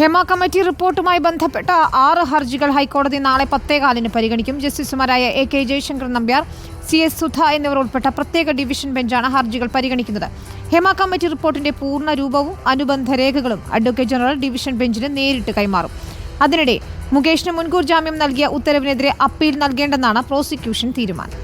Hema committee റിപ്പോർട്ടുമായി ബന്ധപ്പെട്ട ആറ് ഹർജികൾ ഹൈക്കോടതി നാളെ പത്തേകാലിന് പരിഗണിക്കും. ജസ്റ്റിസുമാരായ A K Jayasankar Nambiar C S Sudha എന്നിവർ ഉൾപ്പെട്ട പ്രത്യേക ഡിവിഷൻ ബെഞ്ചാണ് ഹർജികൾ പരിഗണിക്കുന്നത്. ഹേമ കമ്മിറ്റി റിപ്പോർട്ടിന്റെ പൂർണ രൂപവും അനുബന്ധ രേഖകളും അഡ്വക്കേറ്റ് ജനറൽ ഡിവിഷൻ ബെഞ്ചിന് നേരിട്ട് കൈമാറും. അതിനിടെ മുകേഷിന് മുൻകൂർ ജാമ്യം നൽകിയ ഉത്തരവിനെതിരെ അപ്പീൽ നൽകേണ്ടെന്നാണ് പ്രോസിക്യൂഷൻ തീരുമാനം.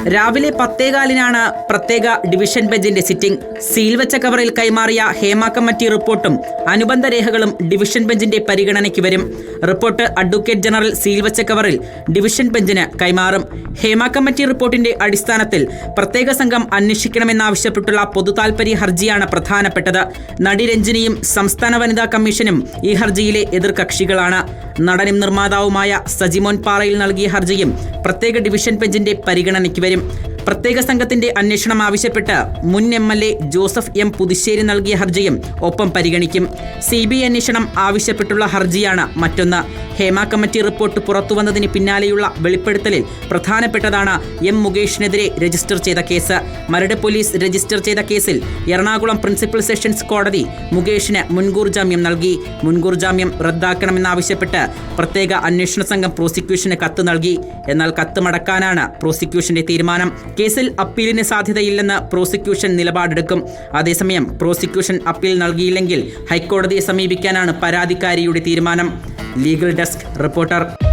രാവിലെ പത്തേകാലിനാണ് പ്രത്യേക ഡിവിഷൻ ബെഞ്ചിന്റെ സിറ്റിംഗ്. സീൽ വെച്ച കവറിൽ കൈമാറിയ ഹേമ കമ്മിറ്റി റിപ്പോർട്ടും അനുബന്ധ രേഖകളും ഡിവിഷൻ ബെഞ്ചിന്റെ പരിഗണനയ്ക്ക് വരും. റിപ്പോർട്ട് അഡ്വക്കേറ്റ് ജനറൽ സീൽ വെച്ച കവറിൽ ഡിവിഷൻ ബെഞ്ചിന് കൈമാറും. ഹേമ കമ്മിറ്റി റിപ്പോർട്ടിന്റെ അടിസ്ഥാനത്തിൽ പ്രത്യേക സംഘം അന്വേഷിക്കണമെന്നാവശ്യപ്പെട്ടുള്ള പൊതുതാൽപര്യ ഹർജിയാണ് പ്രധാനപ്പെട്ടത്. നടി രഞ്ജിനിയും സംസ്ഥാന വനിതാ കമ്മീഷനും ഈ ഹർജിയിലെ എതിർകക്ഷികളാണ്. നടനും നിർമ്മാതാവുമായ സജിമോൻ പാറയിൽ നൽകിയ ഹർജിയും പ്രത്യേക ഡിവിഷൻ ബെഞ്ചിന്റെ പരിഗണനയ്ക്ക് വരും. പ്രത്യേക സംഘത്തിന്റെ അന്വേഷണം ആവശ്യപ്പെട്ട് മുൻ M L A Joseph M Puthussery നൽകിയ ഹർജിയും ഒപ്പം പരിഗണിക്കും. സി ബി ഐ അന്വേഷണം ആവശ്യപ്പെട്ടുള്ള ഹർജിയാണ് മറ്റൊന്ന്. ഹേമ കമ്മിറ്റി റിപ്പോർട്ട് പുറത്തുവന്നതിന് പിന്നാലെയുള്ള വെളിപ്പെടുത്തലിൽ പ്രധാനപ്പെട്ടതാണ് എം മുകേഷിനെതിരെ രജിസ്റ്റർ ചെയ്ത കേസ്. മരട് പോലീസ് രജിസ്റ്റർ ചെയ്ത കേസിൽ എറണാകുളം പ്രിൻസിപ്പൽ സെഷൻസ് കോടതി മുകേഷിന് മുൻകൂർ ജാമ്യം നൽകി. മുൻകൂർ ജാമ്യം റദ്ദാക്കണമെന്നാവശ്യപ്പെട്ട് പ്രത്യേക അന്വേഷണ സംഘം പ്രോസിക്യൂഷന് കത്ത് നൽകി. എന്നാൽ കത്ത് മടക്കാനാണ് പ്രോസിക്യൂഷന്റെ തീരുമാനം. കേസിൽ അപ്പീലിന് സാധ്യതയില്ലെന്ന് പ്രോസിക്യൂഷൻ നിലപാടെടുക്കും. അതേസമയം പ്രോസിക്യൂഷൻ അപ്പീൽ നൽകിയില്ലെങ്കിൽ ഹൈക്കോടതിയെ സമീപിക്കാനാണ് പരാതിക്കാരിയുടെ തീരുമാനം. Legal desk reporter.